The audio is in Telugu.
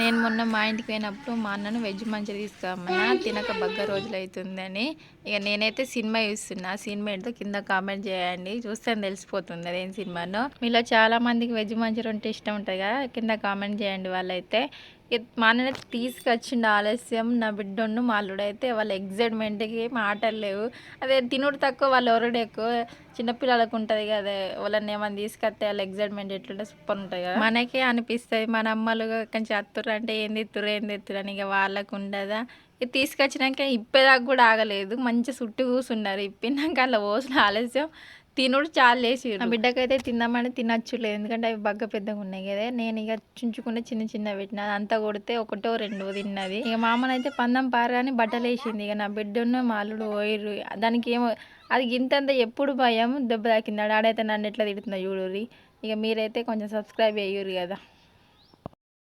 నేను మొన్న మా ఇంటికి పోయినప్పుడు మా అన్నను వెజ్ మంచి తీసుకురమ్మన్నా తినక బగ్గ రోజులు అవుతుందని ఇక నేనైతే సినిమా చూస్తున్నా సినిమా ఏంటో కింద కామెంట్ చేయండి. చూస్తే తెలిసిపోతుంది అదేం సినిమానో. మీలో చాలా మందికి వెజ్ మంచూరియా అంటే ఇష్టం ఉంటుంది కదా కింద కామెంట్ చేయండి వాళ్ళైతే. ఇక తీసుకొచ్చిండు ఆలస్యం. నా బిడ్డను మా అల్లుడైతే వాళ్ళ ఎగ్జైట్మెంట్కి మాటలు లేవు. అదే తినుడు తక్కువ వాళ్ళు ఎవరుడు ఎక్కువ? చిన్నపిల్లలకు ఉంటుంది కదా వాళ్ళని ఏమైనా తీసుకొస్తే వాళ్ళ ఎగ్జైట్మెంట్ ఎట్లుంటే సూపర్ ఉంటుంది కదా. మనకే అనిపిస్తుంది మన అమ్మలు కొంచెం అత్తురు అంటే ఏంది ఎత్తురు ఏంది ఎత్తురు అని ఇక వాళ్ళకు ఉండదా. ఇక తీసుకొచ్చినాక ఇప్పేదాకా కూడా ఆగలేదు. మంచి చుట్టూ కూర్చున్నారు ఇప్పినాక అలా పోసిన ఆలస్యం. తినుడు చాలా లేచి నా బిడ్డకైతే తిందామని తినచ్చులేదు ఎందుకంటే అవి బగ్గ పెద్దగా ఉన్నాయి కదా. నేను ఇక చుంచుకుంటే చిన్న చిన్న పెట్టిన అంతా కొడితే ఒకటో రెండో తిన్నది. ఇక మామనైతే పందం పారని బట్టలు వేసింది. ఇక నా బిడ్డను మా అల్లుడు దానికి ఏమో అది ఇంతంత ఎప్పుడు భయం దెబ్బ తాకింది. ఆడైతే నన్ను ఎట్లా తిడుతుందో చూడుర్రి. ఇక మీరైతే కొంచెం సబ్స్క్రైబ్ చేయుర్రి కదా.